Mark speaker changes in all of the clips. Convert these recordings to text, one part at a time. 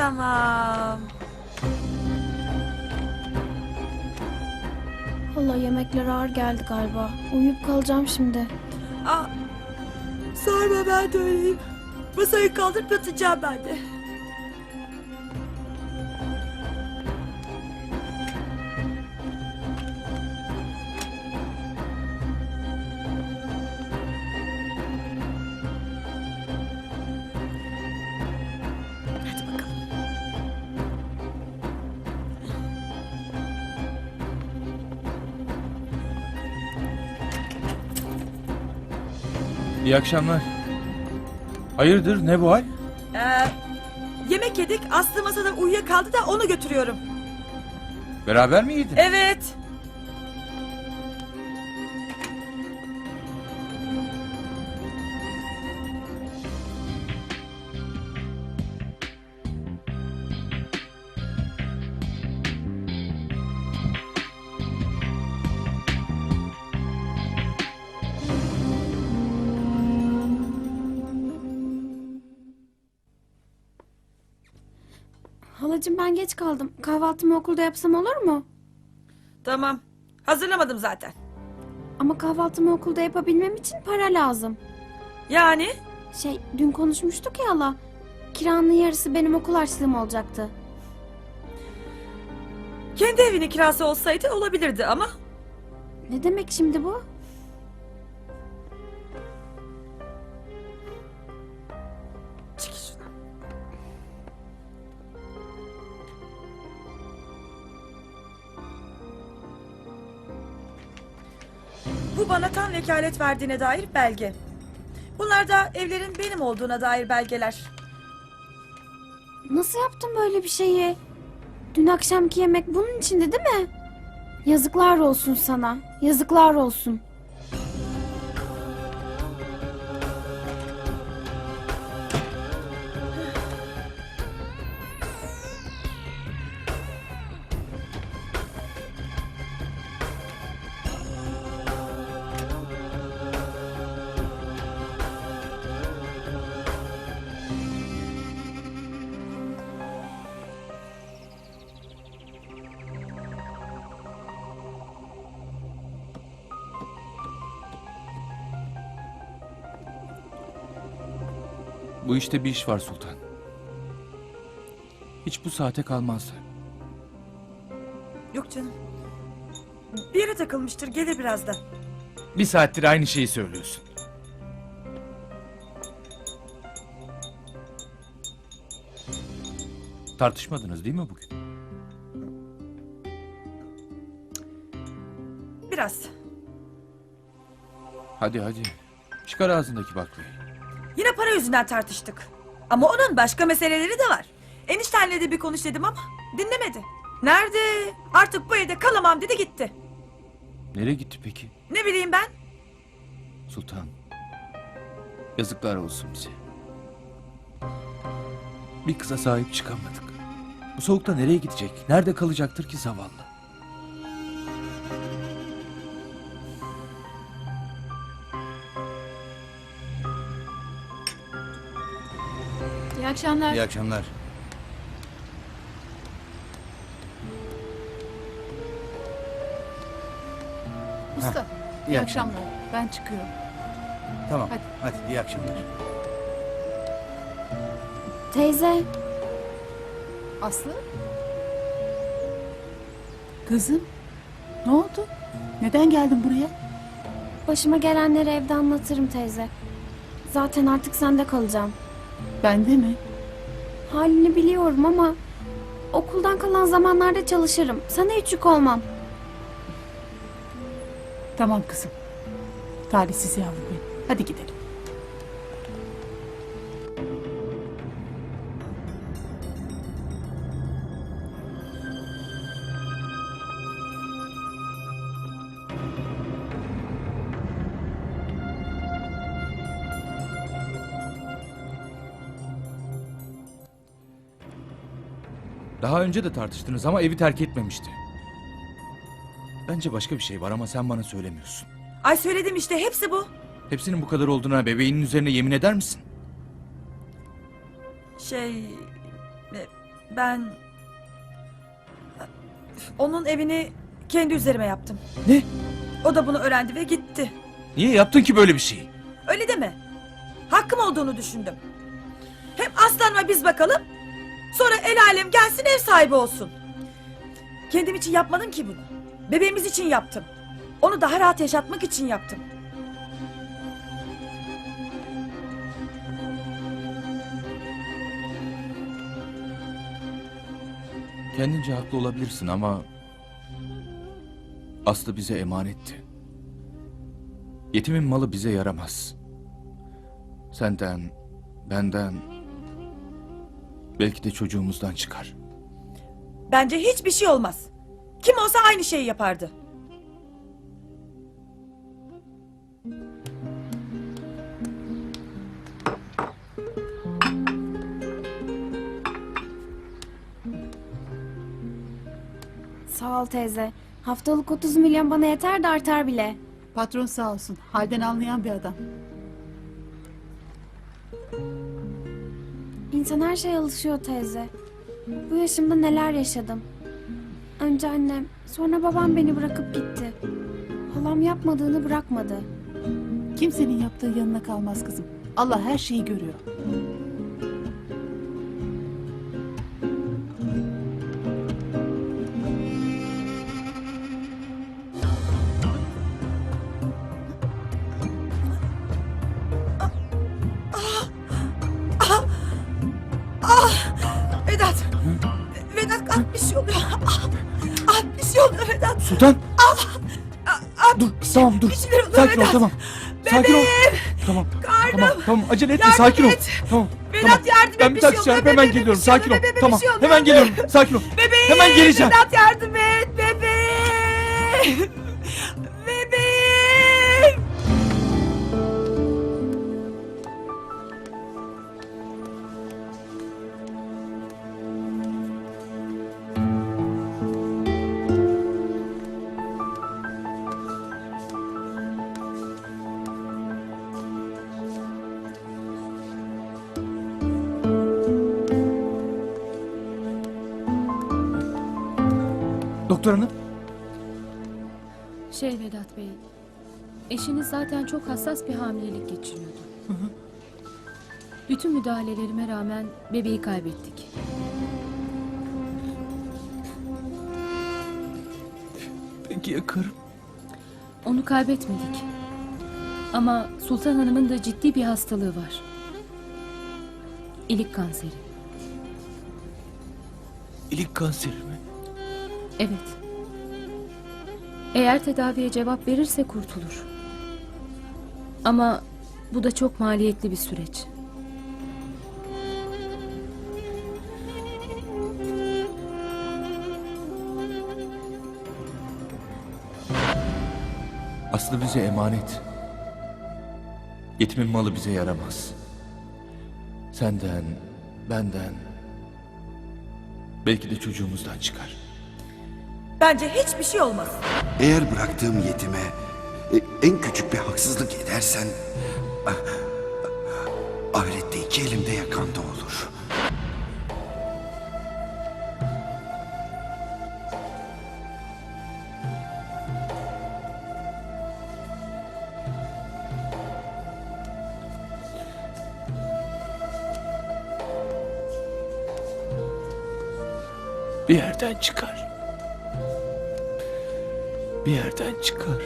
Speaker 1: Tamam.
Speaker 2: Allah yemekler ağır geldi galiba. Uyuyup kalacağım şimdi.
Speaker 1: Aa, sorma ben de öyleyim. Masayı kaldırıp yatacağım ben de.
Speaker 3: İyi akşamlar. Hayırdır ne bu hal?
Speaker 1: Ee, yemek yedik. Aslı masada uyuyakaldı da onu götürüyorum.
Speaker 3: Beraber mi yedin?
Speaker 1: Evet.
Speaker 2: Halacığım ben geç kaldım. Kahvaltımı okulda yapsam olur mu?
Speaker 1: Tamam. Hazırlamadım zaten.
Speaker 2: Ama kahvaltımı okulda yapabilmem için para lazım.
Speaker 1: Yani?
Speaker 2: Şey dün konuşmuştuk ya hala. Kiranın yarısı benim okul harçlığım olacaktı.
Speaker 1: Kendi evinin kirası olsaydı olabilirdi ama
Speaker 2: Ne demek şimdi bu?
Speaker 1: Bu bana tam vekalet verdiğine dair belge. Bunlar da evlerin benim olduğuna dair belgeler.
Speaker 2: Nasıl yaptın böyle bir şeyi? Dün akşamki yemek bunun içinde değil mi? Yazıklar olsun sana. Yazıklar olsun.
Speaker 3: Bu işte bir iş var Sultan. Hiç bu saate kalmazdı.
Speaker 1: Yok canım. Bir yere takılmıştır gelir birazdan.
Speaker 3: Bir saattir aynı şeyi söylüyorsun. Tartışmadınız değil mi bugün?
Speaker 1: Biraz.
Speaker 3: Hadi hadi. Çıkar ağzındaki baklayı.
Speaker 1: Yine para yüzünden tartıştık. Ama onun başka meseleleri de var. Eniştenle de bir konuş dedim ama dinlemedi. Nerede? Artık bu evde kalamam dedi gitti.
Speaker 3: Nereye gitti peki?
Speaker 1: Ne bileyim ben?
Speaker 3: Sultan. Yazıklar olsun bize. Bir kıza sahip çıkamadık. Bu soğukta nereye gidecek? Nerede kalacaktır ki zavallı?
Speaker 4: Akşamlar.
Speaker 5: İyi akşamlar.
Speaker 4: Usta.
Speaker 5: iyi
Speaker 4: iyi
Speaker 5: akşamlar.
Speaker 4: akşamlar. Ben çıkıyorum.
Speaker 5: Tamam.
Speaker 4: Hadi.
Speaker 5: Hadi, iyi akşamlar.
Speaker 2: Teyze
Speaker 4: Aslı? Kızım. Ne oldu? Neden geldin buraya?
Speaker 2: başıma gelenleri evde anlatırım teyze. Zaten artık sende kalacağım.
Speaker 4: Bende mi?
Speaker 2: Halini biliyorum ama okuldan kalan zamanlarda çalışırım. Sana hiç yük olmam.
Speaker 4: Tamam kızım. Talihsiz yavrum benim. Hadi gidelim.
Speaker 3: Daha önce de tartıştınız ama evi terk etmemişti. Bence başka bir şey var ama sen bana söylemiyorsun.
Speaker 1: Ay söyledim işte hepsi bu.
Speaker 3: Hepsinin bu kadar olduğuna bebeğinin üzerine yemin eder misin?
Speaker 1: Şey... e, Ben... Onun evini kendi üzerime yaptım.
Speaker 3: Ne?
Speaker 1: O da bunu öğrendi ve gitti.
Speaker 3: Niye yaptın ki böyle bir şeyi?
Speaker 1: Öyle deme. Hakkım olduğunu düşündüm. Hem aslanıma biz bakalım. Sonra el alem gelsin ev sahibi olsun. Kendim için yapmadım ki bunu. Bebeğimiz için yaptım. Onu daha rahat yaşatmak için yaptım.
Speaker 3: Kendince haklı olabilirsin ama... Aslı bize emanetti. Yetimin malı bize yaramaz. Senden, benden... Belki de çocuğumuzdan çıkar.
Speaker 1: Bence hiçbir şey olmaz. Kim olsa aynı şeyi yapardı.
Speaker 2: Sağ ol teyze. Haftalık 30 milyon bana yeter de artar bile.
Speaker 4: Patron sağ olsun. Halden anlayan bir adam.
Speaker 2: İnsan her şeye alışıyor teyze. Bu yaşımda neler yaşadım. Önce annem, sonra babam beni bırakıp gitti. Halam yapmadığını bırakmadı.
Speaker 4: Kimsenin yaptığı yanına kalmaz kızım. Allah her şeyi görüyor.
Speaker 3: Sultan! dur, tamam dur.
Speaker 1: Bir şeyler oluyor
Speaker 3: Sakin ol
Speaker 1: Vedat.
Speaker 3: tamam. Sakin ol. Tamam.
Speaker 1: Karnım.
Speaker 3: Tamam, tamam. Acele etme,
Speaker 1: Yardım
Speaker 3: sakin ol.
Speaker 1: et.
Speaker 3: Tamam.
Speaker 1: Vedat
Speaker 3: tamam.
Speaker 1: yardım et,
Speaker 3: Ben
Speaker 1: bir şey
Speaker 3: taksi
Speaker 1: oluyor.
Speaker 3: çağırıp hemen geliyorum.
Speaker 1: şey
Speaker 3: Sakin ol. Tamam.
Speaker 1: şey.
Speaker 3: Hemen geliyorum. Sakin ol.
Speaker 1: Bebeğim.
Speaker 3: Hemen geleceğim.
Speaker 1: Vedat yardım et. Bebeğim.
Speaker 3: Doktor hanım.
Speaker 6: Şey Vedat Bey, eşiniz zaten çok hassas bir hamilelik geçiriyordu. Bütün müdahalelerime rağmen bebeği kaybettik.
Speaker 3: Peki ya karım?
Speaker 6: Onu kaybetmedik. Ama Sultan Hanım'ın da ciddi bir hastalığı var. İlik kanseri.
Speaker 3: İlik kanseri mi?
Speaker 6: Evet. Eğer tedaviye cevap verirse kurtulur. Ama bu da çok maliyetli bir süreç.
Speaker 3: Aslı bize emanet. Yetimin malı bize yaramaz. Senden, benden... Belki de çocuğumuzdan çıkar.
Speaker 1: Bence hiçbir şey olmaz.
Speaker 7: Eğer bıraktığım yetime e, en küçük bir haksızlık edersen ah, ah, ahirette iki elimde yakanda olur.
Speaker 3: Bir yerden çıkar. Bir yerden çıkar.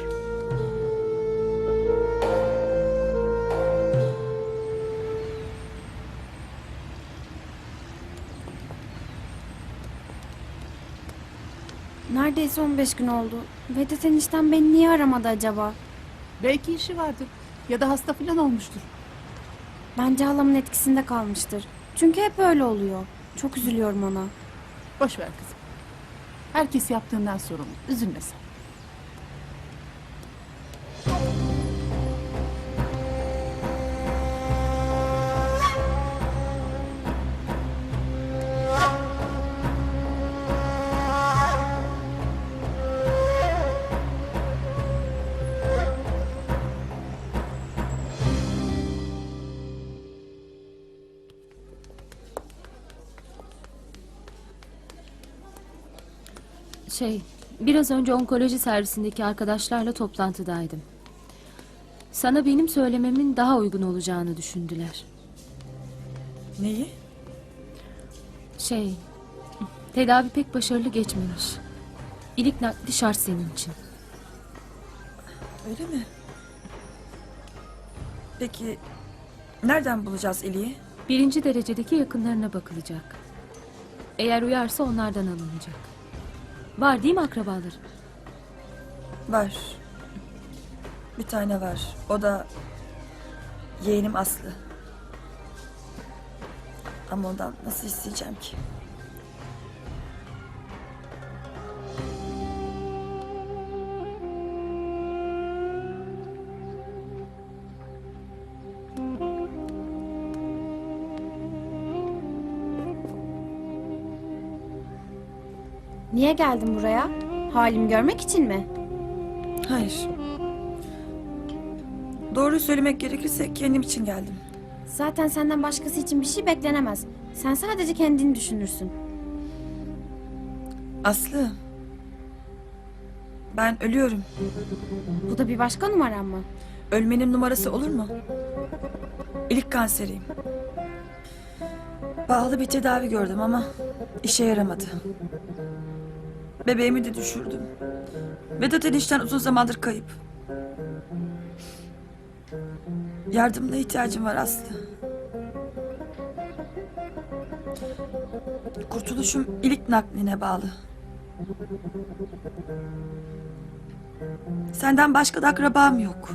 Speaker 2: Neredeyse 15 gün oldu. Vedat enişten beni niye aramadı acaba?
Speaker 4: Belki işi vardır. Ya da hasta falan olmuştur.
Speaker 2: Bence halamın etkisinde kalmıştır. Çünkü hep öyle oluyor. Çok üzülüyorum ona.
Speaker 4: Boş ver kızım. Herkes yaptığından sorumlu. Üzülme sen.
Speaker 6: Şey, biraz önce onkoloji servisindeki arkadaşlarla toplantıdaydım. Sana benim söylememin daha uygun olacağını düşündüler.
Speaker 1: Neyi?
Speaker 6: Şey, tedavi pek başarılı geçmemiş. İlik nakli şart senin için.
Speaker 1: Öyle mi? Peki nereden bulacağız Eli'yi?
Speaker 6: Birinci derecedeki yakınlarına bakılacak. Eğer uyarsa onlardan alınacak. Var değil mi akrabaları?
Speaker 1: Var. Bir tane var. O da yeğenim Aslı. Ama ondan nasıl isteyeceğim ki?
Speaker 2: Niye geldin buraya? Halimi görmek için mi?
Speaker 1: Hayır. Doğruyu söylemek gerekirse kendim için geldim.
Speaker 2: Zaten senden başkası için bir şey beklenemez. Sen sadece kendini düşünürsün.
Speaker 1: Aslı. Ben ölüyorum.
Speaker 2: Bu da bir başka numaran mı?
Speaker 1: Ölmenin numarası olur mu? İlik kanseriyim. Pahalı bir tedavi gördüm ama işe yaramadı. Bebeğimi de düşürdüm. Vedat enişten uzun zamandır kayıp. Yardımına ihtiyacım var Aslı. Kurtuluşum ilik nakline bağlı. Senden başka da akrabam yok.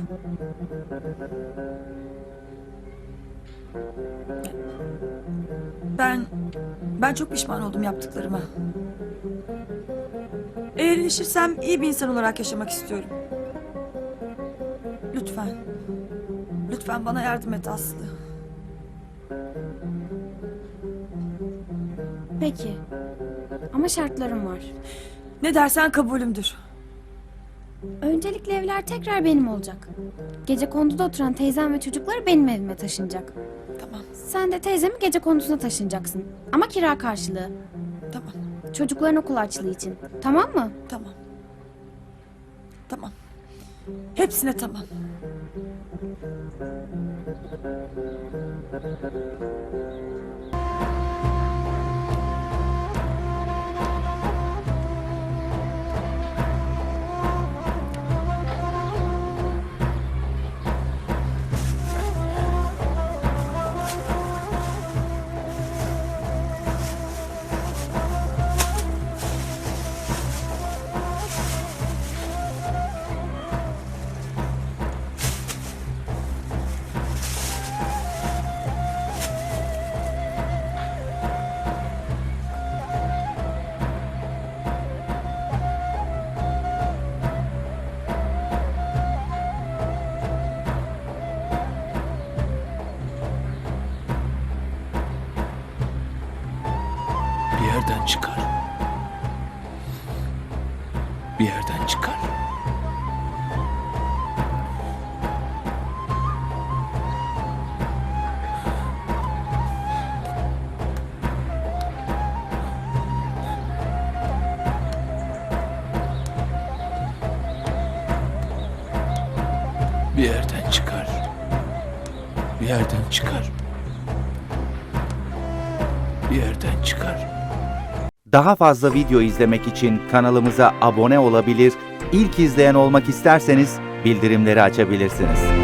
Speaker 1: Ben ben çok pişman oldum yaptıklarıma. Eğer iyileşirsem iyi bir insan olarak yaşamak istiyorum. Lütfen. Lütfen bana yardım et Aslı.
Speaker 2: Peki. Ama şartlarım var.
Speaker 1: Ne dersen kabulümdür.
Speaker 2: Öncelikle evler tekrar benim olacak. Gece konduda oturan teyzem ve çocukları benim evime taşınacak.
Speaker 1: Tamam,
Speaker 2: Sen de teyzemi gece kondusuna taşınacaksın. Ama kira karşılığı. Çocukların okul açlığı için. Tamam mı?
Speaker 1: tamam. Tamam. Hepsine tamam.
Speaker 3: Bir yerden çıkar. Bir yerden çıkar. Bir yerden çıkar.
Speaker 8: Daha fazla video izlemek için kanalımıza abone olabilir, ilk izleyen olmak isterseniz bildirimleri açabilirsiniz.